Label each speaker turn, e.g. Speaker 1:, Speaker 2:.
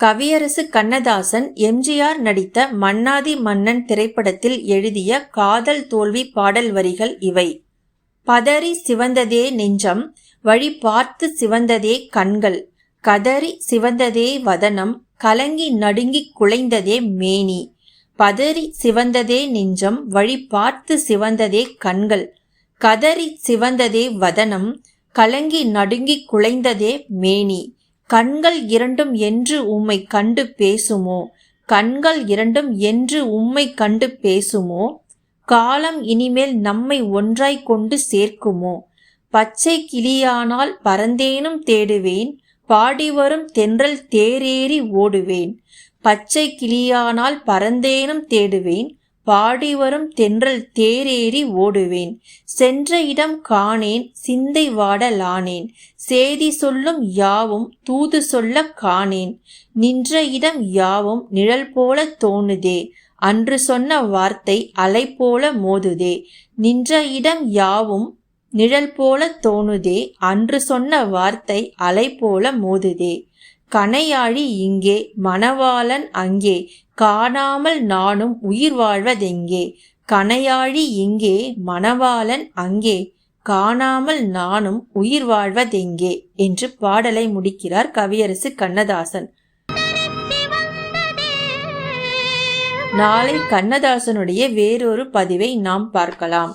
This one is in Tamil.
Speaker 1: கவியரசு கண்ணதாசன் எம்ஜிஆர் நடித்த மன்னாதி மன்னன் திரைப்படத்தில் எழுதிய காதல் தோல்வி பாடல் வரிகள் இவை. பதறி சிவந்ததே நெஞ்சம் வழி பார்த்து சிவந்ததே கண்கள் கதறி சிவந்ததே வதனம் கலங்கி நடுங்கி குலைந்ததே மேனி பதறி சிவந்ததே நெஞ்சம் வழி பார்த்து சிவந்ததே கண்கள் கதறி சிவந்ததே வதனம் கலங்கி நடுங்கி குலைந்ததே மேனி. கண்கள் இரண்டும் என்று உம்மை கண்டு பேசுமோ? கண்கள் இரண்டும் என்று உம்மை கண்டு பேசுமோ? காலம் இனிமேல் நம்மை ஒன்றாய் கொண்டு சேர்க்குமோ? பச்சை கிளியானால் பறந்தேனும் தேடுவேன் பாடி வரும் தென்றல் தேரேறி ஓடுவேன். பச்சை கிளியானால் பறந்தேனும் தேடுவேன் பாடி வரும் தென்றல் தேரேறி ஓடுவேன். சென்ற இடம் காணேன் சிந்தை வாடலானேன் சேதி சொல்லும் யாவும் தூது சொல்ல காணேன். நின்ற இடம் யாவும் நிழல் போல தோணுதே. அன்று சொன்ன வார்த்தை அலை போல மோதுதே. நின்ற இடம் யாவும் நிழல் போல தோணுதே. அன்று சொன்ன வார்த்தை அலை போல மோதுதே. கனையாழி இங்கே மணவாளன் அங்கே காணாமல் நானும் உயிர் வாழ்வதெங்கே? கனையாழி இங்கே மணவாளன் அங்கே காணாமல் நானும் உயிர் வாழ்வதெங்கே? என்று பாடலை முடிக்கிறார் கவியரசு கண்ணதாசன். நாளை கண்ணதாசனுடைய வேறொரு பதிவை நாம் பார்க்கலாம்.